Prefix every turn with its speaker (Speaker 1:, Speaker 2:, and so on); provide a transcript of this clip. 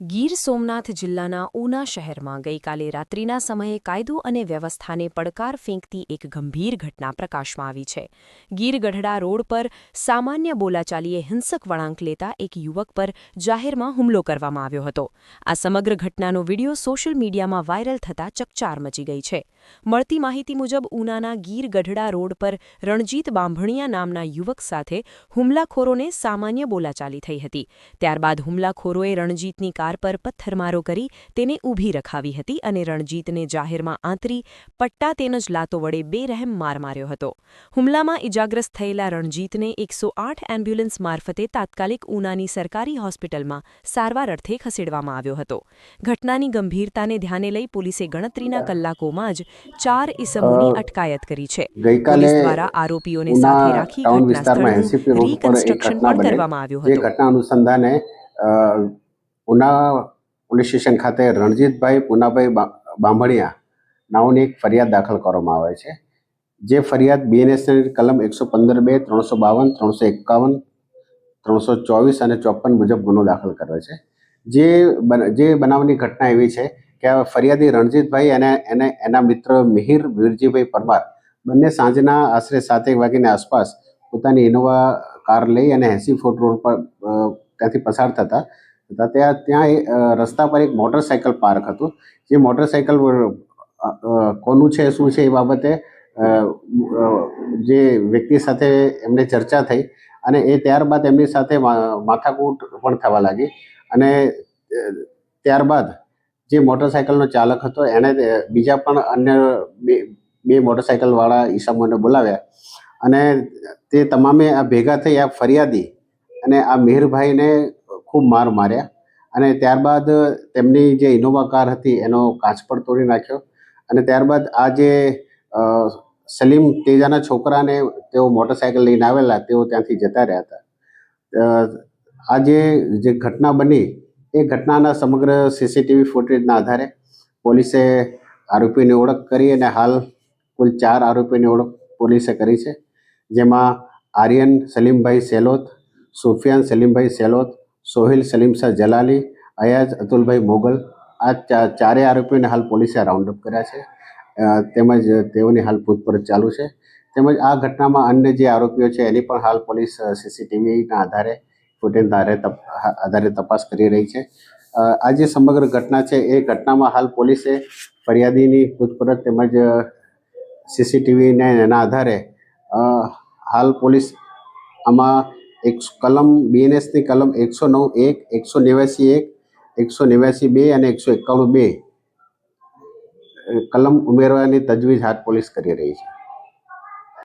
Speaker 1: ગીર સોમનાથ જિલ્લાના ઉના શહેરમાં ગઈકાલે રાત્રિના સમયે કાયદો અને વ્યવસ્થાને પડકાર ફેંકતી એક ગંભીર ઘટના પ્રકાશમાં આવી છે. ગીર ગઢડા રોડ પર સામાન્ય બોલાચાલીએ હિંસક વળાંક લેતા એક યુવક પર જાહેરમાં હુમલો કરવામાં આવ્યો હતો. આ સમગ્ર ઘટનાનો વીડિયો સોશિયલ મીડિયામાં વાયરલ થતાં ચકચાર મચી ગઈ છે. મળતી માહિતી મુજબ, ઉનાના ગીર ગઢડા રોડ પર રણજીત બાંભણિયા નામના યુવક સાથે હુમલાખોરોને સામાન્ય બોલાચાલી થઈ હતી. ત્યારબાદ હુમલાખોરોએ રણજીતની પર પથ્થરમારો કરી તેને ઊભી રખાવી હતી અને રણજીતને જાહેરમાં આંતરી પટ્ટા તેમજ લાતો વડે બેરહેમ માર માર્યો હતો. હુમલામાં ઇજાગ્રસ્ત થયેલા રણજીતને એકસો આઠ એમ્બ્યુલન્સ મારફતે તાત્કાલિક ઉનાની સરકારી હોસ્પિટલમાં સારવાર અર્થે ખસેડવામાં આવ્યો હતો. ઘટનાની ગંભીરતાને ધ્યાને લઈ પોલીસે ગણતરીના કલાકોમાં જ ચાર ઇસમોની અટકાયત કરી છે. પોલીસ દ્વારા આરોપીઓને સાથે રાખી ઘટના સ્થળનું
Speaker 2: 80 રોડ ઉપર એક
Speaker 1: રીકન્સ્ટ્રક્શન પણ કરવામાં આવ્યું હતું.
Speaker 2: ઘટના અનુસંધાને ઉના પોલીસ સ્ટેશન ખાતે રણજીતભાઈ પુનાભાઈ બાંભણિયા નાઓની એક ફરિયાદ દાખલ કરવામાં આવે છે, જે ફરિયાદ બીએનએસની કલમ એકસો પંદર બે, ત્રણસો બાવન, ત્રણસો એકાવન, ત્રણસો ચોવીસ અને ચોપન મુજબ ગુનો દાખલ કરે છે. જે જે બનાવની ઘટના એવી છે કે આ ફરિયાદી રણજીતભાઈ અને એને, એના મિત્ર મિહિર વીરજીભાઈ પરમાર બંને સાંજના આશરે સાતેક વાગ્યાની આસપાસ પોતાની ઇનોવા કાર લઈ અને એસી ફૂટ રોડ પર ત્યાંથી પસાર થતા હતા ત્યાં ત્યાં રસ્તા પર એક મોટરસાઇકલ પાર્ક હતું જે અ, કોનું છે શું છે એ બાબતે જે વ્યક્તિ સાથે એમને ચર્ચા થઈ અને એ ત્યારબાદ એમની સાથે માથાકૂટ પણ થવા લાગી અને ત્યારબાદ જે મોટરસાઇકલનો ચાલક હતો એણે બીજા પણ અન્ય બે બે મોટરસાયકલવાળા ઈસમોને બોલાવ્યા અને તે તમામે આ ભેગા થઈ આ ફરિયાદી અને આ મિહિરભાઈને ખૂબ માર માર્યા. અને ત્યારબાદ તેમની જે ઇનોવા કાર હતી, એનો કાચ પણ તોડી નાખ્યો. અને ત્યારબાદ આ જે સલીમ તેજાના છોકરાને તેઓ મોટરસાયકલ લઈને આવેલા, તેઓ ત્યાંથી જતા રહ્યા હતા. આ જે જે ઘટના બની, એ ઘટનાના સમગ્ર સીસીટીવી ફૂટેજના આધારે પોલીસે આરોપીની ઓળખ કરી અને હાલ કુલ ચાર આરોપીની ઓળખ પોલીસે કરી છે. જેમાં આર્યન સલીમભાઈ સેલોત, સુફિયાન સલીમભાઈ સેલોત સોહિલ, સલીમ શાહ જલાલી, અયાજ, અતુલભાઈ મોગલ આ ચા- ચારેય આરોપીઓને હાલ પોલીસે રાઉન્ડ અપ કર્યા છે. તેમજ તેઓની હાલ પૂછપરછ ચાલુ છે. તેમજ આ ઘટનામાં અન્ય જે આરોપીઓ છે એની પણ હાલ પોલીસ સીસીટીવીના આધારે ફૂટેજના આધારે તપાસ કરી રહી છે. આ જે સમગ્ર ઘટના છે એ ઘટનામાં હાલ પોલીસે ફરિયાદીની પૂછપરછ તેમજ સીસીટીવીને એના આધારે હાલ પોલીસ આમાં એક કલમ બીએનએસની કલમ એકસો નવ એક એકસો નેવ્યાસી એક એકસો નેવ્યાસી બે અને એકસો એકાણું બે. કલમ ઉમેરવાની તજવીજ હાથ પોલીસ કરી રહી છે.